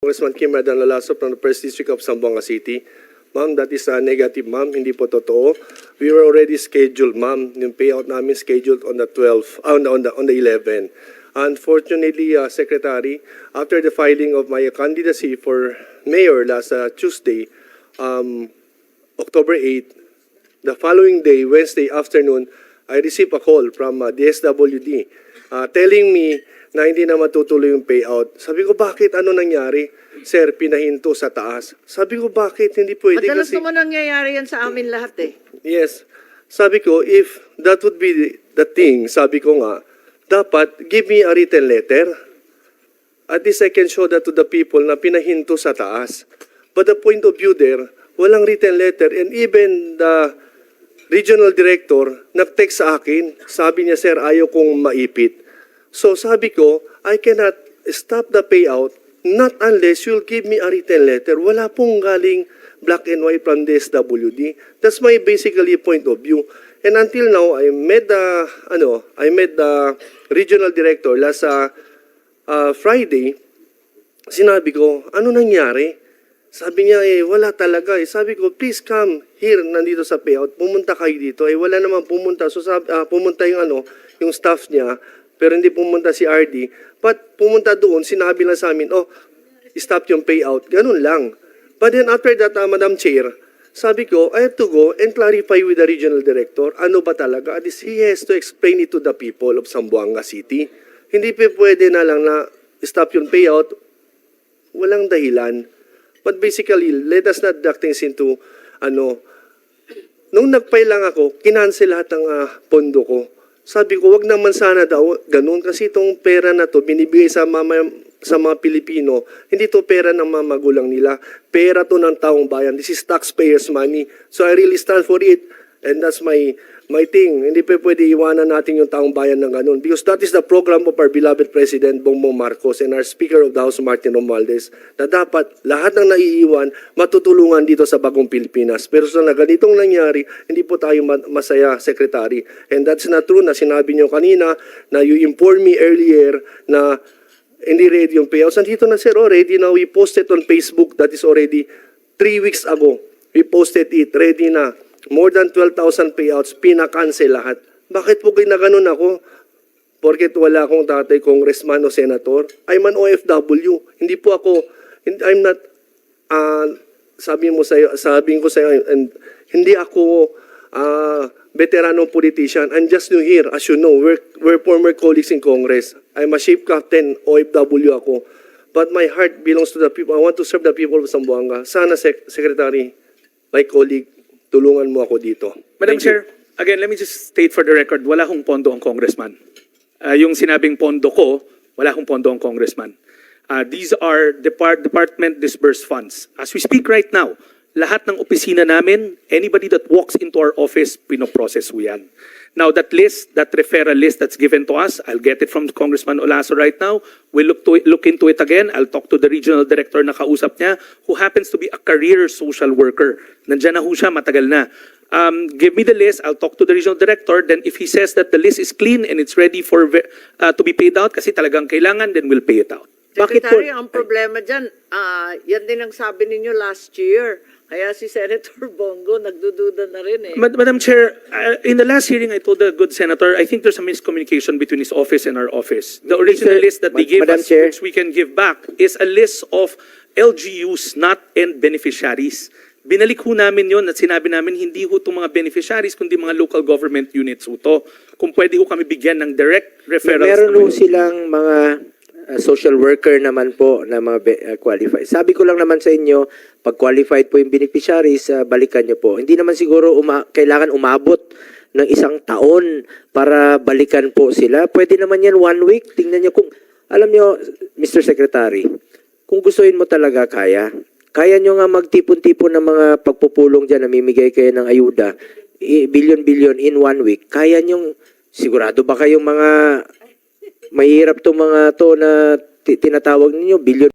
Congressman Kim Radan Lalaso from the First District of Zamboanga City. Ma'am, that is a negative, ma'am. Hindi po totoo. We were already scheduled, ma'am. Yung payout namin scheduled on the 12th, ah, on the, on the, on the 11. Unfortunately, uh, Secretary, after the filing of my candidacy for mayor last uh, Tuesday, um, October 8, the following day, Wednesday afternoon, I received a call from uh, DSWD uh, telling me na hindi na matutuloy yung payout. Sabi ko, bakit? Ano nangyari? Sir, pinahinto sa taas. Sabi ko, bakit? Hindi pwede Madalas kasi... naman nangyayari yan sa amin lahat eh. Yes. Sabi ko, if that would be the, the thing, sabi ko nga, dapat give me a written letter. At least I can show that to the people na pinahinto sa taas. But the point of view there, walang written letter. And even the regional director, nag-text sa akin, sabi niya, sir, ayaw kong maipit. So sabi ko, I cannot stop the payout not unless you'll give me a written letter. Wala pong galing black and white from the SWD. That's my basically point of view. And until now, I met the, ano, I met the regional director last uh, uh, Friday. Sinabi ko, ano nangyari? Sabi niya, eh, wala talaga. Eh. Sabi ko, please come here, nandito sa payout. Pumunta kayo dito. Eh, wala naman pumunta. So, sabi, ah, pumunta yung, ano, yung staff niya, pero hindi pumunta si RD. But pumunta doon, sinabi lang sa amin, oh, stop yung payout. Ganun lang. But then after that, ah, Madam Chair, sabi ko, I have to go and clarify with the regional director, ano ba talaga? Least he has to explain it to the people of Zamboanga City. Hindi pa pwede na lang na stop yung payout, walang dahilan. But basically, let us not duck things into, ano, nung nagpay lang ako, kinansel lahat ng ah, pondo ko. Sabi ko, wag naman sana daw ganun kasi itong pera na to binibigay sa mama, sa mga Pilipino, hindi to pera ng mga magulang nila. Pera to ng taong bayan. This is taxpayers' money. So I really stand for it. And that's my my thing. Hindi pa pwede iwanan natin yung taong bayan ng ganun. Because that is the program of our beloved President Bongbong Marcos and our Speaker of the House, Martin Romualdez, na dapat lahat ng naiiwan matutulungan dito sa bagong Pilipinas. Pero sa na ganitong nangyari, hindi po tayo ma- masaya, Secretary. And that's not true na sinabi niyo kanina na you informed me earlier na hindi ready yung payouts. Nandito na sir, already na we posted on Facebook that is already three weeks ago. We posted it, ready na. More than 12,000 payouts, pinakancel lahat. Bakit po ginaganon ako? Porket wala akong tatay congressman o senator. I'm an OFW. Hindi po ako, I'm not, uh, sabi mo sa'yo, sabihin ko sa'yo, and hindi ako uh, veteranong politician. I'm just new here. As you know, we're, we're former colleagues in Congress. I'm a ship captain, OFW ako. But my heart belongs to the people. I want to serve the people of Zamboanga. Sana, Sec- Secretary, my colleague, tulungan mo ako dito. Madam Thank you. Chair, again, let me just state for the record, wala hong pondo ang congressman. Ah, yung sinabing pondo ko, wala hong pondo ang congressman. Ah, these are depart department disbursed funds. As we speak right now, lahat ng opisina namin, anybody that walks into our office, pinoprocess ho yan. Now, that list, that referral list that's given to us, I'll get it from Congressman Olaso right now. We'll look, to it, look into it again. I'll talk to the regional director na kausap niya, who happens to be a career social worker. Nandiyan na ho siya, matagal na. Um, give me the list, I'll talk to the regional director, then if he says that the list is clean and it's ready for uh, to be paid out, kasi talagang kailangan, then we'll pay it out. Bakit Secretary, ang problema dyan, ah, yan din ang sabi ninyo last year. Kaya si Senator Bongo nagdududa na rin eh. Mad- Madam Chair, uh, in the last hearing, I told the good senator, I think there's a miscommunication between his office and our office. The original Mr. list that they gave Madam us, Chair. which we can give back, is a list of LGUs, not end beneficiaries. Binalik ho namin yon at sinabi namin hindi ho itong mga beneficiaries, kundi mga local government units ho to. Kung pwede ho kami bigyan ng direct referrals. Meron ho silang mga uh, social worker naman po na mga uh, qualified. Sabi ko lang naman sa inyo, pag qualified po yung beneficiaries, uh, balikan nyo po. Hindi naman siguro uma- kailangan umabot ng isang taon para balikan po sila. Pwede naman yan one week. Tingnan nyo kung, alam nyo, Mr. Secretary, kung gustuin mo talaga, kaya. Kaya nyo nga magtipon-tipon ng mga pagpupulong dyan, namimigay kayo ng ayuda, billion-billion in one week. Kaya nyo, sigurado ba kayong mga mahirap to mga to na ti- tinatawag ninyo, billion